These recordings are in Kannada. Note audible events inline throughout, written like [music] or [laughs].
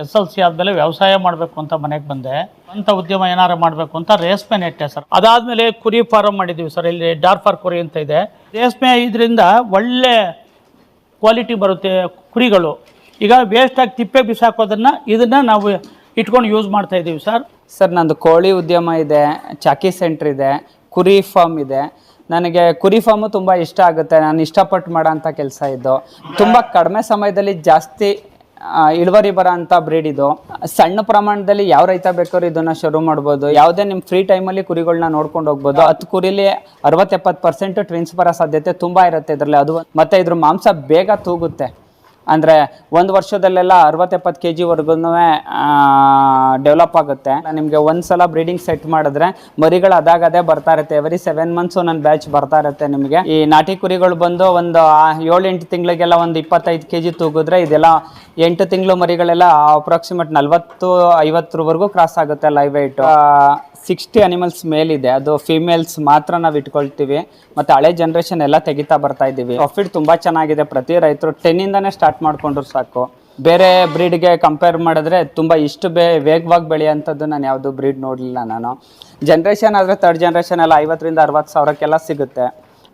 ಎಸ್ ಎಲ್ ಸಿ ಆದಮೇಲೆ ವ್ಯವಸಾಯ ಮಾಡಬೇಕು ಅಂತ ಮನೆಗೆ ಬಂದೆ. ಅಂತ ಉದ್ಯಮ ಏನಾರು ಮಾಡಬೇಕು ಅಂತ ರೇಷ್ಮೆ ನೆಟ್ಟೆ ಸರ್. ಅದಾದಮೇಲೆ ಕುರಿ ಫಾರಮ್ ಮಾಡಿದ್ದೀವಿ ಸರ್. ಇಲ್ಲಿ ಡಾರ್ಫಾರ್ ಕುರಿ ಅಂತ ಇದೆ. ರೇಷ್ಮೆ ಇದರಿಂದ ಒಳ್ಳೆ ಕ್ವಾಲಿಟಿ ಬರುತ್ತೆ ಕುರಿಗಳು. ಈಗ ವೇಸ್ಟಾಗಿ ತಿಪ್ಪೆ ಬಿಸಾಕೋದನ್ನು ಇದನ್ನು ನಾವು ಇಟ್ಕೊಂಡು ಯೂಸ್ ಮಾಡ್ತಾ ಇದ್ದೀವಿ ಸರ್. ಸರ್, ನಂದು ಕೋಳಿ ಉದ್ಯಮ ಇದೆ, ಚಾಕಿ ಸೆಂಟ್ರ್ ಇದೆ, ಕುರಿ ಫಾರ್ಮ್ ಇದೆ. ನನಗೆ ಕುರಿ ಫಾರ್ಮು ತುಂಬ ಇಷ್ಟ ಆಗುತ್ತೆ. ನಾನು ಇಷ್ಟಪಟ್ಟು ಮಾಡೋಂಥ ಕೆಲಸ ಇದ್ದು ತುಂಬ ಕಡಿಮೆ ಸಮಯದಲ್ಲಿ ಜಾಸ್ತಿ ಇಳುವರಿ ಬರೋ ಅಂತ ಬ್ರೀಡ್ ಇದು. ಸಣ್ಣ ಪ್ರಮಾಣದಲ್ಲಿ ಯಾವ ರೈತ ಬೇಕಾದ್ರೂ ಇದನ್ನ ಶುರು ಮಾಡ್ಬೋದು. ಯಾವುದೇ ನಿಮ್ಮ ಫ್ರೀ ಟೈಮಲ್ಲಿ ಕುರಿಗಳನ್ನ ನೋಡ್ಕೊಂಡು ಹೋಗ್ಬೋದು. ಹತ್ತು ಕುರಿಲಿ ಅರವತ್ತೆಪ್ಪತ್ತು ಪರ್ಸೆಂಟ್ ಟ್ವಿನ್ಸ್ ಬರೋ ಸಾಧ್ಯತೆ ತುಂಬ ಇರುತ್ತೆ ಇದರಲ್ಲಿ. ಅದು ಮತ್ತೆ ಇದ್ರ ಮಾಂಸ ಬೇಗ ತೂಗುತ್ತೆ. ಅಂದರೆ ಒಂದು ವರ್ಷದಲ್ಲೆಲ್ಲ ಅರವತ್ತೆಪ್ಪತ್ತು ಕೆ ಜಿವರೆಗೂ ಡೆವಲಪ್ ಆಗುತ್ತೆ. ನಿಮಗೆ ಒಂದು ಸಲ ಬ್ರೀಡಿಂಗ್ ಸೆಟ್ ಮಾಡಿದ್ರೆ ಮರಿಗಳು ಅದಾಗದೇ ಬರ್ತಾ ಇರುತ್ತೆ. ಎವ್ರಿ ಸೆವೆನ್ ಮಂತ್ಸು ನನ್ನ ಬ್ಯಾಚ್ ಬರ್ತಾ ಇರುತ್ತೆ ನಿಮಗೆ. ಈ ನಾಟಿ ಕುರಿಗಳು ಬಂದು ಒಂದು ಏಳು ಎಂಟು ತಿಂಗಳಿಗೆಲ್ಲ ಒಂದು ಇಪ್ಪತ್ತೈದು ಕೆ ಜಿ ತೂಗಿದ್ರೆ ಇದೆಲ್ಲ ಎಂಟು ತಿಂಗಳು ಮರಿಗಳೆಲ್ಲ ಅಪ್ರಾಕ್ಸಿಮೇಟ್ ನಲ್ವತ್ತು ಐವತ್ತರವರೆಗೂ ಕ್ರಾಸ್ ಆಗುತ್ತೆ ಲೈವ್ ವೆಯ್ಟ್ ಸಿಕ್ಸ್ಟಿ ಅನಿಮಲ್ಸ್ ಮೇಲಿದೆ. ಅದು ಫೀಮೇಲ್ಸ್ ಮಾತ್ರ ನಾವು ಇಟ್ಕೊಳ್ತೀವಿ. ಮತ್ತು ಹಳೆ ಜನ್ರೇಷನ್ ಎಲ್ಲ ತೆಗಿತಾ ಬರ್ತಾ ಇದ್ದೀವಿ ಪ್ರಾಫಿಟ್ ತುಂಬ ಚೆನ್ನಾಗಿದೆ. ಪ್ರತಿ ರೈತರು ಟೆನ್ನಿಂದನೇ ಸ್ಟಾರ್ಟ್ ಮಾಡ್ಕೊಂಡ್ರು ಸಾಕು. ಬೇರೆ ಬ್ರೀಡ್ಗೆ ಕಂಪೇರ್ ಮಾಡಿದ್ರೆ ತುಂಬ ಇಷ್ಟು ಬೇ ವೇಗವಾಗಿ ಬೆಳೆಯೋಂಥದ್ದು ನಾನು ಯಾವುದು ಬ್ರೀಡ್ ನೋಡಲಿಲ್ಲ ನಾನು. ಜನ್ರೇಷನ್ ಆದರೆ ತರ್ಡ್ ಜನ್ರೇಷನ್ ಎಲ್ಲ ಐವತ್ತರಿಂದ ಅರವತ್ತು ಸಾವಿರಕ್ಕೆಲ್ಲ ಸಿಗುತ್ತೆ.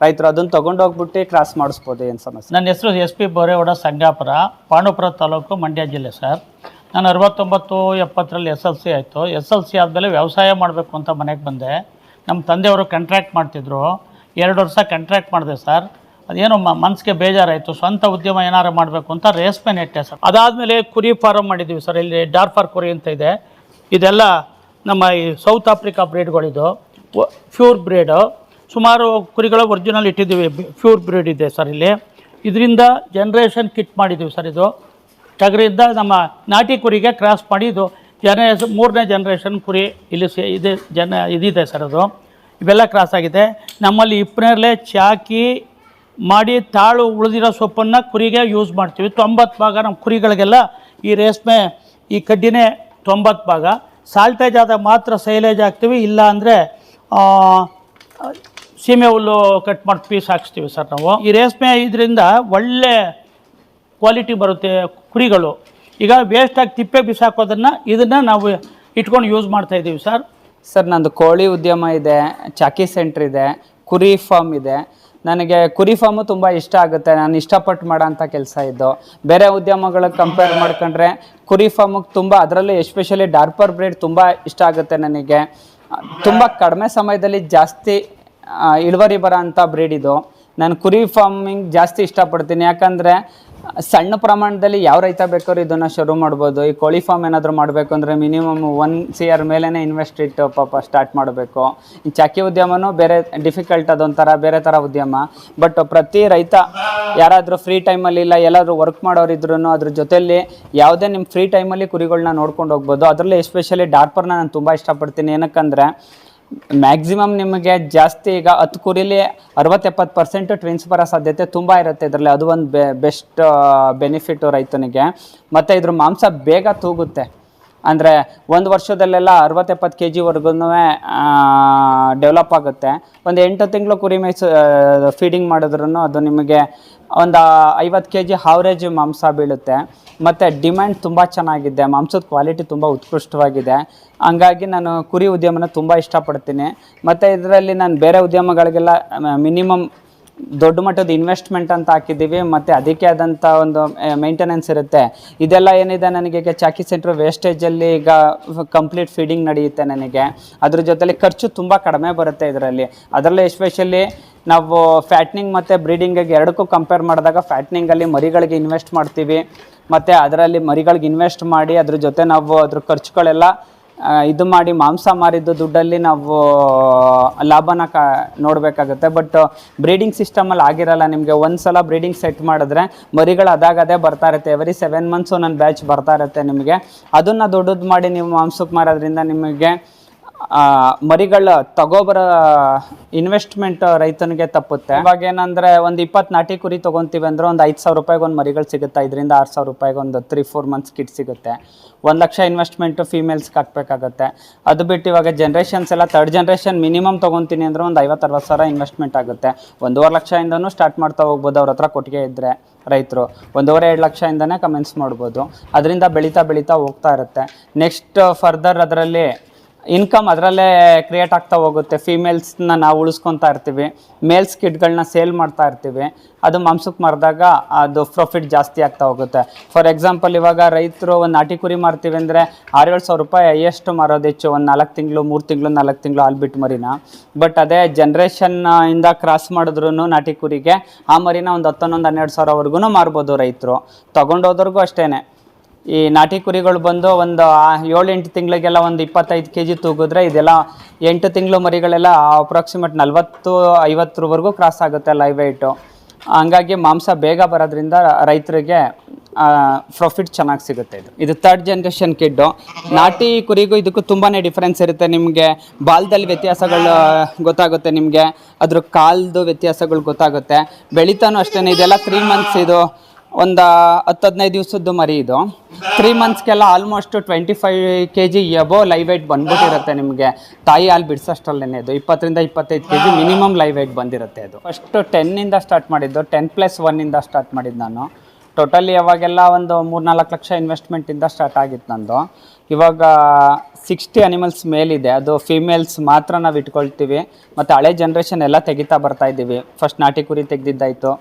ರೈತರು ಅದನ್ನು ತೊಗೊಂಡು ಹೋಗ್ಬಿಟ್ಟು ಕ್ರಾಸ್ ಮಾಡಿಸ್ಬೋದು, ಏನು ಸಮಸ್ಯೆ ನನ್ನ ಹೆಸರು ಎಸ್ ಪಿ ಬೋರೇಗೌಡ ಸಂಗಾಪುರ, ಪಾಂಡವಪುರ ತಾಲೂಕು, ಮಂಡ್ಯ ಜಿಲ್ಲೆ ಸರ್. ನಾನು ಅರವತ್ತೊಂಬತ್ತು, ಎಪ್ಪತ್ತರಲ್ಲಿ ಎಸ್ ಎಲ್ ಸಿ ಆಯಿತು. ಎಸ್ ಎಲ್ ಸಿ ಆದಮೇಲೆ ವ್ಯವಸಾಯ ಮಾಡಬೇಕು ಅಂತ ಮನೆಗೆ ಬಂದೆ. ನಮ್ಮ ತಂದೆಯವರು ಕಾಂಟ್ರಾಕ್ಟ್ ಮಾಡ್ತಿದ್ರು. ಎರಡು ವರ್ಷ ಕಾಂಟ್ರಾಕ್ಟ್ ಮಾಡಿದೆ ಸರ್. ಅದೇನೋ ಮನಸ್ಸಿಗೆ ಬೇಜಾರಾಯಿತು, ಸ್ವಂತ ಉದ್ಯಮ ಏನಾರು ಮಾಡಬೇಕು ಅಂತ ರೇಷ್ಮೆ ನೆಟ್ಟೆ ಸರ್. ಅದಾದಮೇಲೆ ಕುರಿ ಫಾರಮ್ ಮಾಡಿದ್ದೀವಿ ಸರ್. ಇಲ್ಲಿ ಡಾರ್ಫಾರ್ ಕುರಿ ಅಂತ ಇದೆ. ಇದೆಲ್ಲ ನಮ್ಮ ಈ ಸೌತ್ ಆಫ್ರಿಕಾ ಬ್ರೀಡ್ಗಳಿದು ಫ್ಯೂರ್ ಬ್ರೀಡು ಸುಮಾರು ಕುರಿಗಳ ಒರಿಜಿನಲ್ ಇಟ್ಟಿದ್ದೀವಿ. ಫ್ಯೂರ್ ಬ್ರೀಡ್ ಇದೆ ಸರ್ ಇಲ್ಲಿ. ಇದರಿಂದ ಜನ್ರೇಷನ್ ಕಿಟ್ ಮಾಡಿದ್ದೀವಿ ಸರ್ ಇದು. ಟಗರಿಂದ ನಮ್ಮ ನಾಟಿ ಕುರಿಗೆ ಕ್ರಾಸ್ ಮಾಡಿ ಇದು. ಜನ ಮೂರನೇ ಜನ್ರೇಷನ್ ಕುರಿ ಇಲ್ಲಿ ಇದೆ, ಜನ ಇದಿದೆ ಸರ್ ಅದು. ಇವೆಲ್ಲ ಕ್ರಾಸ್ ಆಗಿದೆ. ನಮ್ಮಲ್ಲಿ ಇಪ್ಪನೇರಲೆ ಚಾಕಿ ಮಾಡಿ ತಾಳು ಉಳಿದಿರೋ ಸೊಪ್ಪನ್ನು ಕುರಿಗೆ ಯೂಸ್ ಮಾಡ್ತೀವಿ. ತೊಂಬತ್ತು ಭಾಗ ನಮ್ಮ ಕುರಿಗಳಿಗೆಲ್ಲ ಈ ರೇಷ್ಮೆ, ಈ ಕಡ್ಡಿನೇ ತೊಂಬತ್ತು ಭಾಗ. ಸಾಲ್ಟೇಜ್ ಆದಾಗ ಮಾತ್ರ ಸೈಲೇಜ್ ಹಾಕ್ತೀವಿ. ಇಲ್ಲ ಅಂದರೆ ಸೀಮೆ ಹುಲ್ಲು ಕಟ್ ಮಾಡಿ ಪೀಸ್ ಹಾಕ್ಸ್ತೀವಿ ಸರ್ ನಾವು. ಈ ರೇಷ್ಮೆ ಇದರಿಂದ ಒಳ್ಳೆ ಕ್ವಾಲಿಟಿ ಬರುತ್ತೆ ಕುರಿಗಳು. ಈಗ ವೇಸ್ಟಾಗಿ ತಿಪ್ಪೆ ಬಿಸಾಕೋದನ್ನು ಇದನ್ನು ನಾವು ಇಟ್ಕೊಂಡು ಯೂಸ್ ಮಾಡ್ತಾ ಇದ್ದೀವಿ ಸರ್. ಸರ್, ನಂದು ಕೋಳಿ ಉದ್ಯಮ ಇದೆ, ಚಾಕಿ ಸೆಂಟ್ರ್ ಇದೆ, ಕುರಿ ಫಾರ್ಮ್ ಇದೆ. ನನಗೆ ಕುರಿ ಫಾರ್ಮು ತುಂಬ ಇಷ್ಟ ಆಗುತ್ತೆ. ನಾನು ಇಷ್ಟಪಟ್ಟು ಮಾಡೋಂಥ ಕೆಲಸ ಇದ್ದು ಬೇರೆ ಉದ್ಯಮಗಳಿಗೆ ಕಂಪೇರ್ ಮಾಡ್ಕೊಂಡ್ರೆ ಕುರಿ ಫಾರ್ಮಿಗೆ ತುಂಬ, ಅದರಲ್ಲೂ ಎಸ್ಪೆಷಲಿ ಡಾರ್ಪರ್ ಬ್ರೀಡ್ ತುಂಬ ಇಷ್ಟ ಆಗುತ್ತೆ ನನಗೆ. ತುಂಬ ಕಡಿಮೆ ಸಮಯದಲ್ಲಿ ಜಾಸ್ತಿ ಇಳುವರಿ ಬರೋ ಅಂಥ ಬ್ರೀಡ್ ಇದು. ನಾನು ಕುರಿ ಫಾರ್ಮಿಂಗ್ ಜಾಸ್ತಿ ಇಷ್ಟಪಡ್ತೀನಿ. ಯಾಕಂದರೆ ಸಣ್ಣ ಪ್ರಮಾಣದಲ್ಲಿ ಯಾವ ರೈತ ಬೇಕಾದ್ರೂ ಇದನ್ನ ಶುರು ಮಾಡ್ಬೋದು. ಈ ಕೋಳಿ ಫಾರ್ಮ್ ಏನಾದರೂ ಮಾಡಬೇಕು ಅಂದರೆ ಮಿನಿಮಮ್ ಒನ್ ಸಿ ಆರ್ ಮೇಲೇ ಇನ್ವೆಸ್ಟ್ ಇಟ್ಟು ಪಾಪ ಸ್ಟಾರ್ಟ್ ಮಾಡಬೇಕು. ಈ ಚಾಕಿ ಉದ್ಯಮನೂ ಬೇರೆ ಡಿಫಿಕಲ್ಟ್ ಅದೊಂಥರ, ಬೇರೆ ಥರ ಉದ್ಯಮ. ಬಟ್ ಪ್ರತಿ ರೈತ ಯಾರಾದರೂ ಫ್ರೀ ಟೈಮಲ್ಲಿ ಇಲ್ಲ, ಎಲ್ಲಾದರೂ ವರ್ಕ್ ಮಾಡೋರಿದ್ರು ಅದ್ರ ಜೊತೆಲಿ ಯಾವುದೇ ನಿಮ್ಮ ಫ್ರೀ ಟೈಮಲ್ಲಿ ಕುರಿಗಳನ್ನ ನೋಡ್ಕೊಂಡು ಹೋಗ್ಬೋದು. ಅದರಲ್ಲಿ ಎಸ್ಪೆಷಲಿ ಡಾರ್ಪರ್ನ ನಾನು ತುಂಬ ಇಷ್ಟಪಡ್ತೀನಿ. ಏನಕ್ಕಂದರೆ ಮ್ಯಾಕ್ಸಿಮಮ್ ನಿಮಗೆ ಜಾಸ್ತಿ ಈಗ ಹತ್ತು ಕುರಿಲಿ ಅರವತ್ತೆಪ್ಪತ್ತು ಪರ್ಸೆಂಟ್ ಟ್ವಿನ್ಸ್ ಬರೋ ಸಾಧ್ಯತೆ ತುಂಬ ಇರುತ್ತೆ ಇದರಲ್ಲಿ. ಅದು ಒಂದು ಬೆಸ್ಟ್ ಬೆನಿಫಿಟ್ಟು ರೈತನಿಗೆ. ಮತ್ತು ಇದ್ರ ಮಾಂಸ ಬೇಗ ತೂಗುತ್ತೆ. ಅಂದರೆ ಒಂದು ವರ್ಷದಲ್ಲೆಲ್ಲ ಅರವತ್ತೆಪ್ಪತ್ತು ಕೆ ಜಿವರೆಗೂ ಡೆವಲಪ್ ಆಗುತ್ತೆ. ಒಂದು ಎಂಟು ತಿಂಗಳು ಕುರಿ ಮೇಸ್ ಫೀಡಿಂಗ್ ಮಾಡಿದ್ರೂ ಅದು ನಿಮಗೆ ಒಂದು ಐವತ್ತು ಕೆ ಜಿ ಹಾವ್ರೇಜ್ ಮಾಂಸ ಬೀಳುತ್ತೆ. ಮತ್ತು ಡಿಮ್ಯಾಂಡ್ ತುಂಬ ಚೆನ್ನಾಗಿದೆ. ಮಾಂಸದ ಕ್ವಾಲಿಟಿ ತುಂಬ ಉತ್ಕೃಷ್ಟವಾಗಿದೆ. ಹಂಗಾಗಿ ನಾನು ಕುರಿ ಉದ್ಯಮನ ತುಂಬ ಇಷ್ಟಪಡ್ತೀನಿ. ಮತ್ತು ಇದರಲ್ಲಿ ನಾನು ಬೇರೆ ಉದ್ಯಮಗಳಿಗೆಲ್ಲ ಮಿನಿಮಮ್ ದೊಡ್ಡ ಮಟ್ಟದ ಇನ್ವೆಸ್ಟ್ಮೆಂಟ್ ಅಂತ ಹಾಕಿದ್ದೀವಿ, ಮತ್ತು ಅದಕ್ಕೆ ಆದಂಥ ಒಂದು ಮೇಂಟೆನೆನ್ಸ್ ಇರುತ್ತೆ. ಇದೆಲ್ಲ ಏನಿದೆ ನನಗೆ ಈಗ ಚಾಕಿ ಸೆಂಟ್ರ್ ವೇಸ್ಟೇಜಲ್ಲಿ ಈಗ ಕಂಪ್ಲೀಟ್ ಫೀಡಿಂಗ್ ನಡೆಯುತ್ತೆ ನನಗೆ. ಅದ್ರ ಜೊತೆಲಿ ಖರ್ಚು ತುಂಬ ಕಡಿಮೆ ಬರುತ್ತೆ ಇದರಲ್ಲಿ. ಅದರಲ್ಲೇ ಎಸ್ಪೆಷಲಿ ನಾವು ಫ್ಯಾಟ್ನಿಂಗ್ ಮತ್ತು ಬ್ರೀಡಿಂಗಿಗೆ ಎರಡಕ್ಕೂ ಕಂಪೇರ್ ಮಾಡಿದಾಗ ಫ್ಯಾಟ್ನಿಂಗಲ್ಲಿ ಮರಿಗಳಿಗೆ ಇನ್ವೆಸ್ಟ್ ಮಾಡ್ತೀವಿ, ಮತ್ತು ಅದರಲ್ಲಿ ಮರಿಗಳಿಗೆ ಇನ್ವೆಸ್ಟ್ ಮಾಡಿ ಅದ್ರ ಜೊತೆ ನಾವು ಅದ್ರ ಖರ್ಚುಗಳೆಲ್ಲ ಇದು ಮಾಡಿ ಮಾಂಸ ಮಾರಿದ್ದು ದುಡ್ಡಲ್ಲಿ ನಾವು ಲಾಭನ ಕ, ನೋಡಬೇಕಾಗುತ್ತೆ. ಬಟ್ ಬ್ರೀಡಿಂಗ್ ಸಿಸ್ಟಮಲ್ಲಿ ಆಗಿರಲ್ಲ ನಿಮಗೆ. ಒಂದು ಸಲ ಬ್ರೀಡಿಂಗ್ ಸೆಟ್ ಮಾಡಿದ್ರೆ ಮರಿಗಳು ಅದಾಗದೇ ಬರ್ತಾ ಇರುತ್ತೆ. ಎವ್ರಿ ಸೆವೆನ್ ಮಂತ್ಸು ನನ್ನ ಬ್ಯಾಚ್ ಬರ್ತಾ ಇರುತ್ತೆ ನಿಮಗೆ. ಅದನ್ನು ದೊಡ್ಡದು ಮಾಡಿ ನೀವು ಮಾಂಸಕ್ಕೆ ಮಾರೋದ್ರಿಂದ ನಿಮಗೆ ಮರಿಗಳ ತಗೋಬರ ಇನ್ವೆಸ್ಟ್ಮೆಂಟ್ ರೈತನಿಗೆ ತಪ್ಪುತ್ತೆ. ಇವಾಗ ಏನಂದ್ರೆ ಒಂದು ಇಪ್ಪತ್ತು ನಾಟಿ ಕುರಿ ತಗೊಂತೀವಿ ಅಂದ್ರೆ ಒಂದು ಐದು ಸಾವಿರ ರೂಪಾಯಿಗೆ ಒಂದು ಮರಿಗಳು ಸಿಗುತ್ತೆ? ಇದರಿಂದ ಆರು ಸಾವಿರ ರೂಪಾಯಿಗೆ ಒಂದು ತ್ರೀ ಫೋರ್ ಮಂತ್ಸ್ ಕಿಟ್ ಸಿಗುತ್ತೆ. ಒಂದು ಲಕ್ಷ ಇನ್ವೆಸ್ಟ್ಮೆಂಟು ಫೀಮೇಲ್ಸ್ಗೆ ಹಾಕ್ಬೇಕಾಗತ್ತೆ. ಅದು ಬಿಟ್ಟು ಇವಾಗ ಜನ್ರೇಷನ್ಸ್ ಎಲ್ಲ ತರ್ಡ್ ಜನ್ರೇಷನ್ ಮಿನಿಮಮ್ ತೊಗೊತೀನಿ ಅಂದ್ರೆ ಒಂದು ಐವತ್ತು, ಅರವತ್ತು ಸಾವಿರ ಇನ್ವೆಸ್ಟ್ಮೆಂಟ್ ಆಗುತ್ತೆ. ಒಂದೂವರೆ ಲಕ್ಷದಿಂದನೂ ಸ್ಟಾರ್ಟ್ ಮಾಡ್ತಾ ಹೋಗ್ಬೋದು ಅವ್ರ ಹತ್ರ ಕೊಟ್ಟಿಗೆ ಇದ್ದರೆ ರೈತರು. ಒಂದೂವರೆ, ಎರಡು ಲಕ್ಷದಿಂದನೇ ಕಮೆನ್ಸ್ ಮಾಡ್ಬೋದು. ಅದರಿಂದ ಬೆಳೀತಾ ಬೆಳೀತಾ ಹೋಗ್ತಾ ಇರುತ್ತೆ. ನೆಕ್ಸ್ಟ್ ಫರ್ದರ್ ಅದರಲ್ಲಿ ಇನ್ಕಮ್ ಅದರಲ್ಲೇ ಕ್ರಿಯೇಟ್ ಆಗ್ತಾ ಹೋಗುತ್ತೆ. ಫೀಮೇಲ್ಸ್ನ ನಾವು ಉಳಿಸ್ಕೊತಾ ಇರ್ತೀವಿ. ಮೇಲ್ಸ್ ಕಿಡ್ಗಳನ್ನ ಸೇಲ್ ಮಾಡ್ತಾ ಇರ್ತೀವಿ. ಅದು ಮಾಂಸಕ್ಕೆ ಮಾರಿದಾಗ ಅದು ಪ್ರಾಫಿಟ್ ಜಾಸ್ತಿ ಆಗ್ತಾ ಹೋಗುತ್ತೆ. ಫಾರ್ ಎಕ್ಸಾಂಪಲ್ ಇವಾಗ ರೈತರು ಒಂದು ನಾಟಿ ಕುರಿ ಮಾರ್ತೀವಿ ಅಂದರೆ ಆರೇಳು ಸಾವಿರ ರೂಪಾಯಿ ಹೈಯೆಸ್ಟ್ ಮಾರೋದು ಹೆಚ್ಚು. ಒಂದು ನಾಲ್ಕು ತಿಂಗಳು, ಮೂರು ತಿಂಗಳು, ನಾಲ್ಕು ತಿಂಗಳು ಹಾಲ್ಬಿಟ್ಟು ಮರಿನ. ಬಟ್ ಅದೇ ಜನ್ರೇಷನ್ ಇಂದ ಕ್ರಾಸ್ ಮಾಡಿದ್ರು ನಾಟಿ ಕುರಿಗೆ ಆ ಮರಿನ ಒಂದು ಹತ್ತೊಂದೊಂದು ಹನ್ನೆರಡು ಸಾವಿರವರೆಗೂ ಮಾರ್ಬೋದು ರೈತರು. ತೊಗೊಂಡೋದ್ರಿಗೂ ಅಷ್ಟೇ ಈ ನಾಟಿ ಕುರಿಗಳು ಬಂದು ಒಂದು ಏಳು ಎಂಟು ತಿಂಗಳಿಗೆಲ್ಲ ಒಂದು ಇಪ್ಪತ್ತೈದು ಕೆ ಜಿ ತೂಗಿದ್ರೆ ಇದೆಲ್ಲ ಎಂಟು ತಿಂಗಳು ಮರಿಗಳೆಲ್ಲ ಅಪ್ರಾಕ್ಸಿಮೇಟ್ ನಲ್ವತ್ತು, ಐವತ್ತರವರೆಗೂ ಕ್ರಾಸ್ ಆಗುತ್ತೆ ಲೈವ್ ವೆಯ್ಟು ಹಂಗಾಗಿ ಮಾಂಸ ಬೇಗ ಬರೋದ್ರಿಂದ ರೈತರಿಗೆ ಪ್ರಾಫಿಟ್ ಚೆನ್ನಾಗಿ ಸಿಗುತ್ತೆ ಇದು. ಇದು ತರ್ಡ್ ಜನ್ರೇಷನ್ ಕಿಡ್ಡು ನಾಟಿ ಕುರಿಗೂ ಇದಕ್ಕೂ ತುಂಬಾ ಡಿಫ್ರೆನ್ಸ್ ಇರುತ್ತೆ. ನಿಮಗೆ ಬಾಲದಲ್ಲಿ ವ್ಯತ್ಯಾಸಗಳು ಗೊತ್ತಾಗುತ್ತೆ ನಿಮಗೆ. ಅದ್ರ ಕಾಲ್ದು ವ್ಯತ್ಯಾಸಗಳು ಗೊತ್ತಾಗುತ್ತೆ. ಬೆಳೀತಾನು ಅಷ್ಟೇ ಇದೆಲ್ಲ ತ್ರೀ ಮಂತ್ಸ್ ಇದು. ಒಂದು ಹತ್ತು ಹದಿನೈದು ದಿವಸದ್ದು ಮರಿ ಇದು. Three ಮಂತ್ಸ್ಗೆಲ್ಲ almost twenty five K G above live weight ಬಂದ್ಬಿಟ್ಟಿರುತ್ತೆ ನಿಮಗೆ. ತಾಯಿ ಹಾಲು ಬಿಡಿಸೋಷ್ಟರಲ್ಲೇ ಇದು. ಇಪ್ಪತ್ತರಿಂದ ಇಪ್ಪತ್ತೈದು K G minimum live weight ಬಂದಿರುತ್ತೆ ಅದು. ಫಸ್ಟು ಟೆನ್ನಿಂದ ಸ್ಟಾರ್ಟ್ ಮಾಡಿದ್ದು. ಟೆನ್ ಪ್ಲಸ್ ಒನ್ನಿಂದ ಸ್ಟಾರ್ಟ್ ಮಾಡಿದ್ದು ನಾನು. ಟೋಟಲಿ ಅವಾಗೆಲ್ಲ ಒಂದು ಮೂರ್ನಾಲ್ಕು ಲಕ್ಷ ಇನ್ವೆಸ್ಟ್ಮೆಂಟಿಂದ ಸ್ಟಾರ್ಟ್ ಆಗಿತ್ತು ನಂದು. ಇವಾಗ ಸಿಕ್ಸ್ಟಿ ಅನಿಮಲ್ಸ್ ಮೇಲಿದೆ. ಅದು ಫೀಮೇಲ್ಸ್ ಮಾತ್ರ ನಾವು ಇಟ್ಕೊಳ್ತೀವಿ. ಮತ್ತು ಹಳೆ ಜನ್ರೇಷನ್ ಎಲ್ಲ ತೆಗಿತಾ ಬರ್ತಾ ಇದ್ದೀವಿ. ಫಸ್ಟ್ ನಾಟಿ ಕುರಿ ತೆಗ್ದಿದ್ದಾಯಿತು.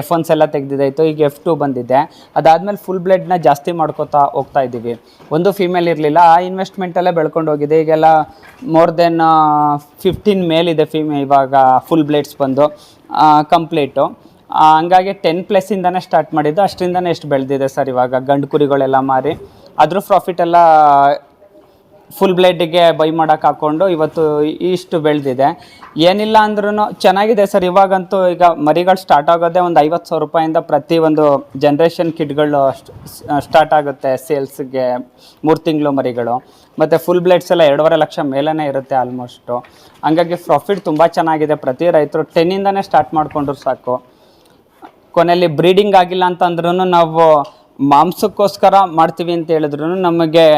ಎಫ್ ಒನ್ಸ್ ಎಲ್ಲ ತೆಗೆದಿದ್ದಾಯಿತು ಈಗ ಎಫ್ ಟು ಬಂದಿದೆ. ಅದಾದಮೇಲೆ ಫುಲ್ ಬ್ಲಡ್ನ ಜಾಸ್ತಿ ಮಾಡ್ಕೋತಾ ಹೋಗ್ತಾ ಇದ್ದೀವಿ. ಒಂದು ಫೀಮೇಲ್ ಇರಲಿಲ್ಲ, ಆ ಇನ್ವೆಸ್ಟ್ಮೆಂಟಲ್ಲೇ ಬೆಳ್ಕೊಂಡು ಹೋಗಿದೆ. ಈಗೆಲ್ಲ ಮೋರ್ ದೆನ್ ಫಿಫ್ಟೀನ್ ಮೇಲಿದೆ ಫಿಮೇ ಇವಾಗ ಫುಲ್ ಬ್ಲೇಡ್ಸ್ ಬಂದು ಕಂಪ್ಲೀಟು ಹಂಗಾಗಿ ಟೆನ್ ಪ್ಲಸ್ಸಿಂದನೇ ಸ್ಟಾರ್ಟ್ ಮಾಡಿದ್ದು. ಅಷ್ಟರಿಂದನೇ ಎಷ್ಟು ಬೆಳೆದಿದೆ ಸರ್ ಇವಾಗ? ಗಂಡು ಕುರಿಗಳೆಲ್ಲ ಮಾರಿ ಅದ್ರ ಪ್ರಾಫಿಟ್ ಎಲ್ಲ ಫುಲ್ ಬ್ಲೇಡಿಗೆ ಬೈ ಮಾಡೋಕ್ಕೆ ಹಾಕ್ಕೊಂಡು ಇವತ್ತು ಇಷ್ಟು ಬೆಳೆದಿದೆ. ಏನಿಲ್ಲ ಅಂದ್ರೂ ಚೆನ್ನಾಗಿದೆ ಸರ್. ಇವಾಗಂತೂ ಈಗ ಮರಿಗಳು ಸ್ಟಾರ್ಟ್ ಆಗೋದೇ ಒಂದು ಐವತ್ತು ಸಾವಿರ ರೂಪಾಯಿಂದ ಪ್ರತಿ ಒಂದು ಜನ್ರೇಷನ್ ಕಿಟ್ಗಳು ಸ್ಟಾರ್ಟ್ ಆಗುತ್ತೆ ಸೇಲ್ಸ್ಗೆ ಮೂರು ತಿಂಗಳು ಮರಿಗಳು. ಮತ್ತು ಫುಲ್ ಬ್ಲೇಡ್ಸ್ ಎಲ್ಲ ಎರಡೂವರೆ ಲಕ್ಷ ಮೇಲೇ ಇರುತ್ತೆ ಆಲ್ಮೋಸ್ಟು ಹಂಗಾಗಿ ಪ್ರಾಫಿಟ್ ತುಂಬ ಚೆನ್ನಾಗಿದೆ. ಪ್ರತಿ ರೈತರು ಟೆನ್ನಿಂದನೇ ಸ್ಟಾರ್ಟ್ ಮಾಡಿಕೊಂಡ್ರು ಸಾಕು. ಕೊನೆಯಲ್ಲಿ ಬ್ರೀಡಿಂಗ್ ಆಗಿಲ್ಲ ಅಂತಂದ್ರೂ ನಾವು ಮಾಂಸಕ್ಕೋಸ್ಕರ ಮಾಡ್ತೀವಿ ಅಂತ ಹೇಳಿದ್ರು ನಮಗೆ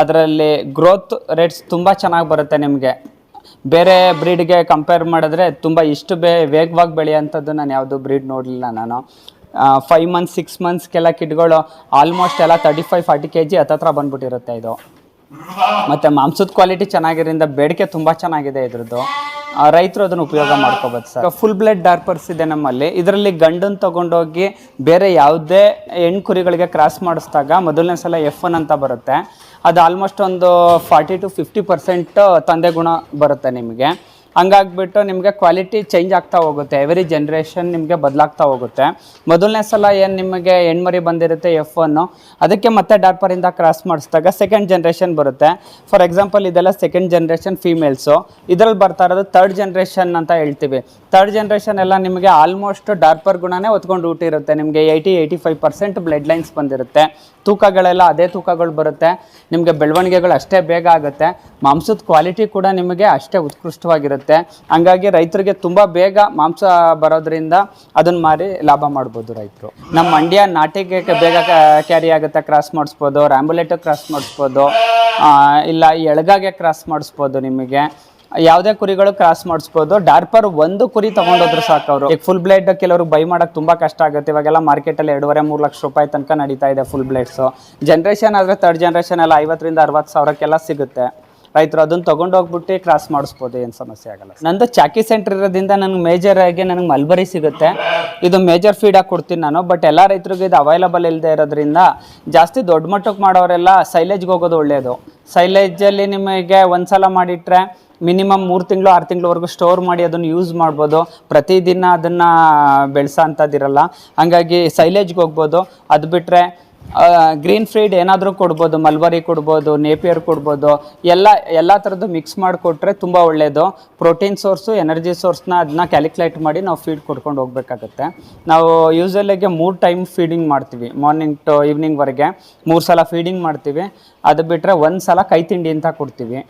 ಅದರಲ್ಲಿ ಗ್ರೋತ್ ರೇಟ್ಸ್ ತುಂಬ ಚೆನ್ನಾಗಿ ಬರುತ್ತೆ ನಿಮಗೆ. ಬೇರೆ ಬ್ರೀಡ್ಗೆ ಕಂಪೇರ್ ಮಾಡಿದ್ರೆ ತುಂಬ ಇಷ್ಟು ಬೇ, ವೇಗವಾಗಿ ಬೆಳೆಯೋಂಥದ್ದು ನಾನು ಯಾವುದು ಬ್ರೀಡ್ ನೋಡಲಿಲ್ಲ ನಾನು. ಫೈವ್ ಮಂತ್ಸ್ ಸಿಕ್ಸ್ ಮಂತ್ಸ್ಗೆಲ್ಲ ಕಿಟ್ಗಳು ಆಲ್ಮೋಸ್ಟ್ ಎಲ್ಲ thirty five forty K G ಹತ್ತತ್ರ ಬಂದ್ಬಿಟ್ಟಿರುತ್ತೆ ಇದು. ಮತ್ತು ಮಾಂಸದ ಕ್ವಾಲಿಟಿ ಚೆನ್ನಾಗಿರೋದ್ರಿಂದ ಬೇಡಿಕೆ ತುಂಬ ಚೆನ್ನಾಗಿದೆ ಇದ್ರದ್ದು. ರೈತರು ಅದನ್ನು ಉಪಯೋಗ ಮಾಡ್ಕೋಬೋದು ಸರ್. ಫುಲ್ ಬ್ಲಡ್ ಡಾರ್ಪರ್ಸ್ ಇದೆ ನಮ್ಮಲ್ಲಿ. ಇದರಲ್ಲಿ ಗಂಡನ್ನು ತೊಗೊಂಡೋಗಿ ಬೇರೆ ಯಾವುದೇ ಹೆಣ್ಣು ಕುರಿಗಳಿಗೆ ಕ್ರಾಸ್ ಮಾಡಿಸಿದಾಗ ಮೊದಲನೇ ಸಲ ಎಫ್ ಒನ್ ಅಂತ ಬರುತ್ತೆ. ಅದು ಆಲ್ಮೋಸ್ಟ್ ಒಂದು ಫಾರ್ಟಿ ಟು ಫಿಫ್ಟಿ ಪರ್ಸೆಂಟ್ ತಂದೆ ಗುಣ ಬರುತ್ತೆ ನಿಮಗೆ. ಹಂಗಾಗ್ಬಿಟ್ಟು ನಿಮಗೆ ಕ್ವಾಲಿಟಿ ಚೇಂಜ್ ಆಗ್ತಾ ಹೋಗುತ್ತೆ. ಎವ್ರಿ ಜನ್ರೇಷನ್ ನಿಮಗೆ ಬದಲಾಗ್ತಾ ಹೋಗುತ್ತೆ. ಮೊದಲನೇ ಸಲ ಏನು ನಿಮಗೆ ಹೆಣ್ಮರಿ ಬಂದಿರುತ್ತೆ ಎಫ್ ಒನ್ನು ಅದಕ್ಕೆ ಮತ್ತೆ ಡಾರ್ಪರಿಂದ ಕ್ರಾಸ್ ಮಾಡಿಸಿದಾಗ ಸೆಕೆಂಡ್ ಜನ್ರೇಷನ್ ಬರುತ್ತೆ. ಫಾರ್ ಎಕ್ಸಾಂಪಲ್ ಇದೆಲ್ಲ ಸೆಕೆಂಡ್ ಜನ್ರೇಷನ್ ಫೀಮೇಲ್ಸು ಇದರಲ್ಲಿ ಬರ್ತಾ ಇರೋದು ತರ್ಡ್ ಜನ್ರೇಷನ್ ಅಂತ ಹೇಳ್ತೀವಿ. ತರ್ಡ್ ಜನ್ರೇಷನ್ ಎಲ್ಲ ನಿಮಗೆ ಆಲ್ಮೋಸ್ಟ್ ಡಾರ್ಪರ್ ಗುಣನೇ ಹೊತ್ಕೊಂಡು ಊಟಿರುತ್ತೆ ನಿಮಗೆ eighty eighty five percent blood lines ಬಂದಿರುತ್ತೆ. ತೂಕಗಳೆಲ್ಲ ಅದೇ ತೂಕಗಳು ಬರುತ್ತೆ. ನಿಮಗೆ ಬೆಳವಣಿಗೆಗಳು ಅಷ್ಟೇ ಬೇಗ ಆಗುತ್ತೆ. ಮಾಂಸದ ಕ್ವಾಲಿಟಿ ಕೂಡ ನಿಮಗೆ ಅಷ್ಟೇ ಉತ್ಕೃಷ್ಟವಾಗಿರುತ್ತೆ. ಹಂಗಾಗಿ ರೈತರಿಗೆ ತುಂಬ ಬೇಗ ಮಾಂಸ ಬರೋದ್ರಿಂದ ಅದನ್ನ ಮಾರಿ ಲಾಭ ಮಾಡ್ಬೋದು ರೈತರು. ನಮ್ಮ ಮಂಡ್ಯ ನಾಟಿಗೆ ಬೇಗ ಕ್ಯಾರಿ ಆಗುತ್ತೆ ಕ್ರಾಸ್ ಮಾಡಿಸ್ಬೋದು ರ್ಯಾಂಬುಲೆಟ್ ಕ್ರಾಸ್ ಮಾಡಿಸ್ಬೋದು ಇಲ್ಲ ಎಳಗಾಗೆ ಕ್ರಾಸ್ ಮಾಡಿಸ್ಬೋದು ನಿಮಗೆ. ಯಾವುದೇ ಕುರಿಗಳು ಕ್ರಾಸ್ ಮಾಡಿಸ್ಬೋದು, ಡಾರ್ಪರ್ ಒಂದು ಕುರಿ ತಗೊಂಡೋದ್ರು ಸಾಕು ಅವರು. ಈಗ ಫುಲ್ ಬ್ಲೇಡ್ ಕೆಲವರು ಬೈ ಮಾಡೋಕೆ ತುಂಬ ಕಷ್ಟ ಆಗುತ್ತೆ. ಇವಾಗೆಲ್ಲ ಮಾರ್ಕೆಟಲ್ಲಿ ಎರಡೂವರೆ, ಮೂರು ಲಕ್ಷ ರೂಪಾಯಿ ತನಕ ನಡೀತಾ ಇದೆ ಫುಲ್ ಬ್ಲೇಡ್ಸು ಜನ್ರೇಷನ್ ಆದರೆ ತರ್ಡ್ ಜನ್ರೇಷನ್ ಎಲ್ಲ ಐವತ್ತರಿಂದ ಅರವತ್ತು ಸಾವಿರಕ್ಕೆಲ್ಲ ಸಿಗುತ್ತೆ. ರೈತರು ಅದನ್ನ ತಗೊಂಡೋಗ್ಬಿಟ್ಟು ಕ್ರಾಸ್ ಮಾಡಿಸ್ಬೋದು, ಏನು ಸಮಸ್ಯೆ ಆಗಲ್ಲ. ನಂದು ಚಾಕಿ ಸೆಂಟರ್ ಇರೋದ್ರಿಂದ ನನಗೆ ಮೇಜರ್ ಆಗಿ ನನಗೆ ಮಲ್ಬರಿ ಸಿಗುತ್ತೆ. ಇದು ಮೇಜರ್ ಫೀಡ್ ಆಗಿ ಕೊಡ್ತೀನಿ ನಾನು ಬಟ್ ಎಲ್ಲ ರೈತರಿಗೂ ಇದು ಅವೈಲಬಲ್ ಇಲ್ಲದೆ ಇರೋದ್ರಿಂದ ಜಾಸ್ತಿ ದೊಡ್ಡ ಮಟ್ಟಕ್ಕೆ ಮಾಡೋರೆಲ್ಲ ಸೈಲೇಜ್ಗೆ ಹೋಗೋದು ಒಳ್ಳೆಯದು ಸೈಲೇಜಲ್ಲಿ ನಿಮಗೆ ಒಂದ್ಸಲ ಮಾಡಿಟ್ರೆ ಮಿನಿಮಮ್ ಮೂರು ತಿಂಗಳು, ಆರು ತಿಂಗಳವರೆಗೂ ಸ್ಟೋರ್ ಮಾಡಿ ಅದನ್ನು ಯೂಸ್ ಮಾಡ್ಬೋದು. ಪ್ರತಿದಿನ ಅದನ್ನು ಬೆಳೆಸೋ ಅಂಥದ್ದಿರಲ್ಲ. ಹಾಗಾಗಿ ಸೈಲೇಜ್ಗೆ ಹೋಗ್ಬೋದು. ಅದು ಬಿಟ್ಟರೆ ಗ್ರೀನ್ ಫ್ರೀಡ್ ಏನಾದರೂ ಕೊಡ್ಬೋದು, ಮಲ್ಬರಿ ಕೊಡ್ಬೋದು ನೇಪಿಯರ್ ಕೊಡ್ಬೋದು, ಎಲ್ಲ ಎಲ್ಲ ಥರದ್ದು ಮಿಕ್ಸ್ ಮಾಡಿಕೊಟ್ರೆ ತುಂಬ ಒಳ್ಳೆಯದು ಪ್ರೋಟೀನ್ ಸೋರ್ಸು ಎನರ್ಜಿ ಸೋರ್ಸ್ನ ಅದನ್ನ ಕ್ಯಾಲ್ಕುಲೇಟ್ ಮಾಡಿ ನಾವು ಫೀಡ್ ಕೊಡ್ಕೊಂಡು ಹೋಗಬೇಕಾಗತ್ತೆ. ನಾವು ಯೂಸಲಿಗೆ ಮೂರು ಟೈಮ್ ಫೀಡಿಂಗ್ ಮಾಡ್ತೀವಿ ಮಾರ್ನಿಂಗ್ ಟು ಈವ್ನಿಂಗ್ವರೆಗೆ ಮೂರು ಸಲ ಫೀಡಿಂಗ್ ಮಾಡ್ತೀವಿ. ಅದು ಬಿಟ್ಟರೆ ಒಂದು ಸಲ ಕೈ ತಿಂಡಿ ಅಂತ ಕೊಡ್ತೀವಿ.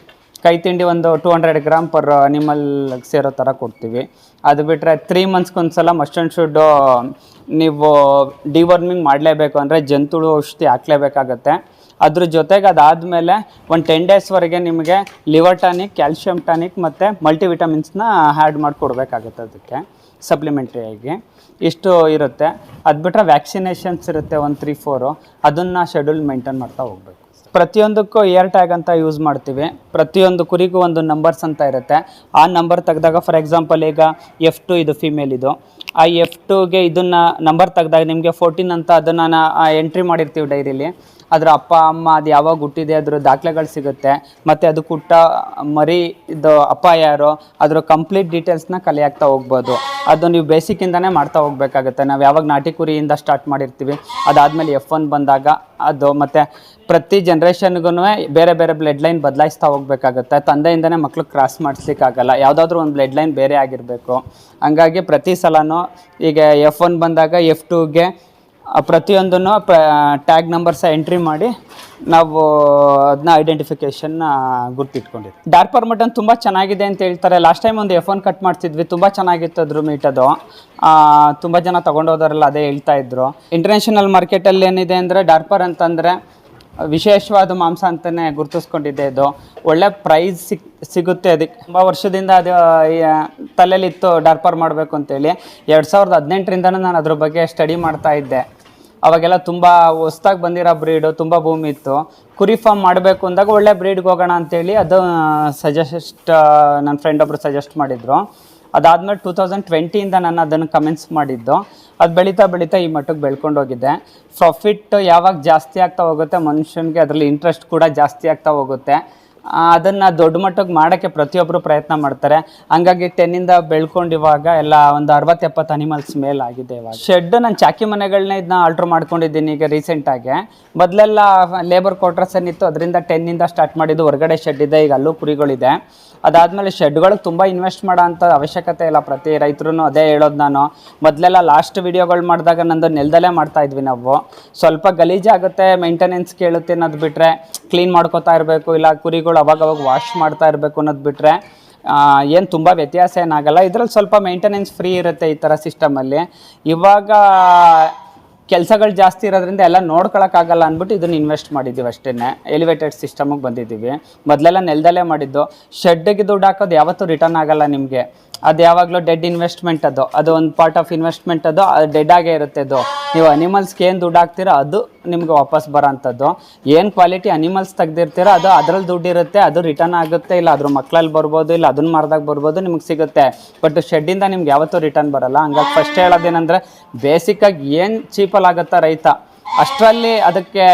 ಕೈ ತಿಂಡಿ ಒಂದು two hundred gram per animal ಸೇರೋ ಥರ ಕೊಡ್ತೀವಿ. ಅದು ಬಿಟ್ಟರೆ ತ್ರೀ ಮಂತ್ಸ್ಗೊಂದ್ಸಲ ಮಸ್ಟ್ ಆ್ಯಂಡ್ ಶುಡ್ ನೀವು ಡಿವರ್ಮಿಂಗ್ ಮಾಡಲೇಬೇಕು ಅಂದರೆ ಜಂತುಳು ಔಷಧಿ ಹಾಕ್ಲೇಬೇಕಾಗತ್ತೆ. ಅದ್ರ ಜೊತೆಗೆ ಅದಾದಮೇಲೆ ಒಂದು ಟೆನ್ ಡೇಸ್ವರೆಗೆ ನಿಮಗೆ ಲಿವರ್ ಟಾನಿಕ್ ಕ್ಯಾಲ್ಶಿಯಂ ಟಾನಿಕ್ ಮತ್ತು ಮಲ್ಟಿವಿಟಮಿನ್ಸ್ನ ಆ್ಯಡ್ ಮಾಡಿ ಕೊಡಬೇಕಾಗತ್ತೆ ಅದಕ್ಕೆ ಸಪ್ಲಿಮೆಂಟ್ರಿಯಾಗಿ ಇಷ್ಟು ಇರುತ್ತೆ. ಅದು ಬಿಟ್ಟರೆ ವ್ಯಾಕ್ಸಿನೇಷನ್ಸ್ ಇರುತ್ತೆ ಒಂದು ತ್ರೀ ಫೋರು ಅದನ್ನು ಶೆಡ್ಯೂಲ್ ಮೇಂಟೈನ್ ಮಾಡ್ತಾ ಹೋಗ್ಬೇಕು. ಪ್ರತಿಯೊಂದಕ್ಕೂ ಏರ್ ಟ್ಯಾಗ್ ಅಂತ ಯೂಸ್ ಮಾಡ್ತೀವಿ. ಪ್ರತಿಯೊಂದು ಕುರಿಗೂ ಒಂದು ನಂಬರ್ಸ್ ಅಂತ ಇರುತ್ತೆ. ಆ ನಂಬರ್ ತೆಗೆದಾಗ ಫಾರ್ ಎಕ್ಸಾಂಪಲ್ ಈಗ ಎಫ್ ಟು ಇದು ಫಿಮೇಲ್ ಇದು. ಆ ಎಫ್ ಟುಗೆ ಇದನ್ನು ನಂಬರ್ ತೆಗೆದಾಗ ನಿಮಗೆ ಫೋರ್ಟೀನ್ ಅಂತ ಅದನ್ನು ಎಂಟ್ರಿ ಮಾಡಿರ್ತೀವಿ ಡೈರಿಲಿ ಅದರ ಅಪ್ಪ, ಅಮ್ಮ ಅದು ಯಾವಾಗ ಹುಟ್ಟಿದೆ, ಅದರ ದಾಖಲೆಗಳು ಸಿಗುತ್ತೆ. ಮತ್ತು ಅದು ಕುಟ್ಟ ಮರಿ ಇದು ಅಪ್ಪ ಯಾರು, ಅದರ ಕಂಪ್ಲೀಟ್ ಡೀಟೇಲ್ಸ್ನ ಕಲೆ ಹೋಗ್ಬೋದು. ಅದು ನೀವು ಬೇಸಿಕ್ಕಿಂದನೇ ಮಾಡ್ತಾ ಹೋಗ್ಬೇಕಾಗುತ್ತೆ. ನಾವು ಯಾವಾಗ ನಾಟಿ ಕುರಿಯಿಂದ ಸ್ಟಾರ್ಟ್ ಮಾಡಿರ್ತೀವಿ, ಅದಾದಮೇಲೆ ಎಫ್ ಒನ್ ಬಂದಾಗ ಅದು ಮತ್ತು ಪ್ರತಿ ಜನ್ರೇಷನ್ಗೂ ಬೇರೆ ಬೇರೆ ಬ್ಲಡ್ ಲೈನ್ ಬದಲಾಯಿಸ್ತಾ ಹೋಗ್ಬೇಕಾಗುತ್ತೆ. ತಂದೆಯಿಂದನೇ ಮಕ್ಕಳು ಕ್ರಾಸ್ ಮಾಡಿಸ್ಲಿಕ್ಕಾಗಲ್ಲ. ಯಾವುದಾದ್ರೂ ಒಂದು ಬ್ಲಡ್ ಲೈನ್ ಬೇರೆ ಆಗಿರಬೇಕು. ಹಂಗಾಗಿ ಪ್ರತಿ ಸಲನೂ ಈಗ ಎಫ್ ಒನ್ ಬಂದಾಗ ಎಫ್ ಟೂಗೆ ಪ್ರತಿಯೊಂದನ್ನು ಟ್ಯಾಗ್ ನಂಬರ್ಸ ಎಂಟ್ರಿ ಮಾಡಿ ನಾವು ಅದನ್ನ ಐಡೆಂಟಿಫಿಕೇಷನ್ನ ಗುರ್ತಿಟ್ಕೊಂಡಿದ್ವಿ. ಡಾರ್ಪರ್ ಪರ್ಮಟನ್ ತುಂಬ ಚೆನ್ನಾಗಿದೆ ಅಂತ ಹೇಳ್ತಾರೆ. ಲಾಸ್ಟ್ ಟೈಮ್ ಒಂದು ಎಫ್ ಒನ್ ಕಟ್ ಮಾಡ್ತಿದ್ವಿ. ತುಂಬ ಚೆನ್ನಾಗಿತ್ತು ಅದ್ರ ಮೀಟ್ ಅದು. ತುಂಬ ಜನ ತೊಗೊಂಡೋದರೆಲ್ಲ ಅದೇ ಹೇಳ್ತಾ ಇದ್ರು. ಇಂಟರ್ನ್ಯಾಷನಲ್ ಮಾರ್ಕೆಟಲ್ಲಿ ಏನಿದೆ ಅಂದರೆ ಡಾರ್ಪರ್ ಅಂತಂದರೆ ವಿಶೇಷವಾದ ಮಾಂಸ ಅಂತಲೇ ಗುರುತಿಸ್ಕೊಂಡಿದ್ದೆ ಇದು. ಒಳ್ಳೆ ಪ್ರೈಸ್ ಸಿಕ್ ಸಿಗುತ್ತೆ ಅದಕ್ಕೆ. ತುಂಬ ವರ್ಷದಿಂದ ಅದು ತಲೆಯಲ್ಲಿತ್ತು ಡಾರ್ಪರ್ ಮಾಡಬೇಕು ಅಂತೇಳಿ. ಎರಡು ಸಾವಿರದ ಹದಿನೆಂಟರಿಂದನೂ ನಾನು ಅದ್ರ ಬಗ್ಗೆ ಸ್ಟಡಿ ಮಾಡ್ತಾ ಇದ್ದೆ. ಅವಾಗೆಲ್ಲ ತುಂಬ ಹೊಸ್ದಾಗಿ ಬಂದಿರೋ ಬ್ರೀಡು ತುಂಬ ಭೂಮಿ ಇತ್ತು. ಕುರಿ ಫಾರ್ಮ್ ಮಾಡಬೇಕು ಅಂದಾಗ ಒಳ್ಳೆ ಬ್ರೀಡ್ಗೆ ಹೋಗೋಣ ಅಂತೇಳಿ ಅದು ಸಜೆಸ್ಟ್ ನನ್ನ ಫ್ರೆಂಡ್ ಒಬ್ಬರು ಸಜೆಸ್ಟ್ ಮಾಡಿದರು. ಅದಾದಮೇಲೆ ಟೂ ತೌಸಂಡ್ ಟ್ವೆಂಟಿಯಿಂದ ನಾನು ಅದನ್ನು ಕಮೆಂಟ್ಸ್ ಮಾಡಿದ್ದು. ಅದು ಬೆಳೀತಾ ಬೆಳೀತಾ ಈ ಮಟ್ಟಕ್ಕೆ ಬೆಳ್ಕೊಂಡು ಹೋಗಿದೆ. ಪ್ರಾಫಿಟ್ ಯಾವಾಗ ಜಾಸ್ತಿ ಆಗ್ತಾ ಹೋಗುತ್ತೆ, ಮನುಷ್ಯನಿಗೆ ಅದರಲ್ಲಿ ಇಂಟ್ರೆಸ್ಟ್ ಕೂಡ ಜಾಸ್ತಿ ಆಗ್ತಾ ಹೋಗುತ್ತೆ. ಅದನ್ನು ದೊಡ್ಡ ಮಟ್ಟಕ್ಕೆ ಮಾಡೋಕ್ಕೆ ಪ್ರತಿಯೊಬ್ಬರು ಪ್ರಯತ್ನ ಮಾಡ್ತಾರೆ. ಹಂಗಾಗಿ ಟೆನ್ನಿಂದ ಬೆಳ್ಕೊಂಡು ಇವಾಗ ಎಲ್ಲ ಒಂದು ಅರವತ್ತು ಎಪ್ಪತ್ತು ಅನಿಮಲ್ಸ್ ಮೇಲೆ ಆಗಿದೆ ಇವಾಗ. ಶೆಡ್ ನಾನು ಚಾಕಿ ಮನೆಗಳನ್ನ ಇದನ್ನ ಆಲ್ಟ್ರ್ ಮಾಡ್ಕೊಂಡಿದ್ದೀನಿ ಈಗ ರೀಸೆಂಟಾಗಿ ಮೊದಲೆಲ್ಲ ಲೇಬರ್ ಕ್ವಾರ್ಟರ್ಸ್ ಏನಿತ್ತು, ಅದರಿಂದ ಟೆನ್ನಿಂದ ಸ್ಟಾರ್ಟ್ ಮಾಡಿದ್ದು ಹೊರಗಡೆ ಶೆಡ್ ಇದೆ, ಈಗ ಅಲ್ಲೂ ಕುರಿಗಳಿದೆ. ಅದಾದಮೇಲೆ ಶೆಡ್ಗಳಿಗೆ ತುಂಬ ಇನ್ವೆಸ್ಟ್ ಮಾಡೋ ಅಂಥ ಅವಶ್ಯಕತೆ ಇಲ್ಲ ಪ್ರತಿ ರೈತರು ಅದೇ ಹೇಳೋದು ನಾನು. ಮೊದಲೆಲ್ಲ ಲಾಸ್ಟ್ ವಿಡಿಯೋಗಳು ಮಾಡಿದಾಗ ನಂದು ನೆಲದಲ್ಲೇ ಮಾಡ್ತಾ ಇದ್ವಿ ನಾವು. ಸ್ವಲ್ಪ ಗಲೀಜಾಗುತ್ತೆ ಮೇಂಟೆನೆನ್ಸ್ ಕೇಳುತ್ತೆ ಅನ್ನೋದು ಬಿಟ್ಟರೆ ಕ್ಲೀನ್ ಮಾಡ್ಕೋತಾ ಇರಬೇಕು, ಇಲ್ಲ ಕುರಿಗಳು ಅವಾಗವಾಗ ಅವಾಗ ವಾಶ್ ಮಾಡ್ತಾ ಇರಬೇಕು ಅನ್ನೋದು ಬಿಟ್ಟರೆ ಏನು ತುಂಬ ವ್ಯತ್ಯಾಸ ಏನಾಗಲ್ಲ ಇದರಲ್ಲಿ ಸ್ವಲ್ಪ ಮೇಂಟೆನೆನ್ಸ್ ಫ್ರೀ ಇರುತ್ತೆ ಈ ಥರ ಸಿಸ್ಟಮಲ್ಲಿ ಇವಾಗ ಕೆಲಸಗಳು ಜಾಸ್ತಿ ಇರೋದ್ರಿಂದ ಎಲ್ಲ ನೋಡ್ಕೊಳಕ್ಕಾಗಲ್ಲ ಅಂದ್ಬಿಟ್ಟು ಇದನ್ನ ಇನ್ವೆಸ್ಟ್ ಮಾಡಿದ್ದೀವಿ ಅಷ್ಟೇ ಎಲಿವೇಟೆಡ್ ಸಿಸ್ಟಮಿಗೆ ಬಂದಿದ್ದೀವಿ. ಮೊದಲೆಲ್ಲ ನೆಲದಲ್ಲೇ ಮಾಡಿದ್ದು. ಶೆಡ್ಡಿಗೆ ದುಡ್ಡು ಹಾಕೋದು ಯಾವತ್ತೂ ರಿಟರ್ನ್ ಆಗಲ್ಲ ನಿಮಗೆ. ಅದು ಯಾವಾಗಲೂ ಡೆಡ್ ಇನ್ವೆಸ್ಟ್ಮೆಂಟ್ ಅದು. ಅದು ಒಂದು ಪಾರ್ಟ್ ಆಫ್ ಇನ್ವೆಸ್ಟ್ಮೆಂಟ್ ಅದು ಅದು ಡೆಡ್ ಆಗೇ ಇರುತ್ತೆ ಅದು. ನೀವು ಅನಿಮಲ್ಸ್ಗೆ ಏನು ದುಡ್ಡು ಹಾಕ್ತೀರಾ, ಅದು ನಿಮ್ಗೆ ವಾಪಸ್ ಬರೋ ಅಂಥದ್ದು ಏನು ಕ್ವಾಲಿಟಿ ಅನಿಮಲ್ಸ್ ತೆಗ್ದಿರ್ತೀರೋ, ಅದು ಅದ್ರಲ್ಲಿ ದುಡ್ಡು ಇರುತ್ತೆ, ಅದು ರಿಟರ್ನ್ ಆಗುತ್ತೆ, ಇಲ್ಲ ಅದ್ರ ಮಕ್ಕಳಲ್ಲಿ ಬರ್ಬೋದು, ಇಲ್ಲ ಅದನ್ನ ಮಾರ್ದಾಗ ಬರ್ಬೋದು, ನಿಮ್ಗೆ ಸಿಗುತ್ತೆ. ಬಟ್ ಶೆಡ್ಡಿಂದ ನಿಮ್ಗೆ ಯಾವತ್ತೂ ರಿಟರ್ನ್ ಬರಲ್ಲ. ಹಂಗಾಗಿ ಫಸ್ಟ್ ಹೇಳೋದೇನೆಂದರೆ ಬೇಸಿಕ್ಕಾಗಿ ಏನು ಚೀಪಲ್ಲಿ ಆಗುತ್ತಾ ರೈತ? ಅಷ್ಟರಲ್ಲಿ ಅದಕ್ಕೆ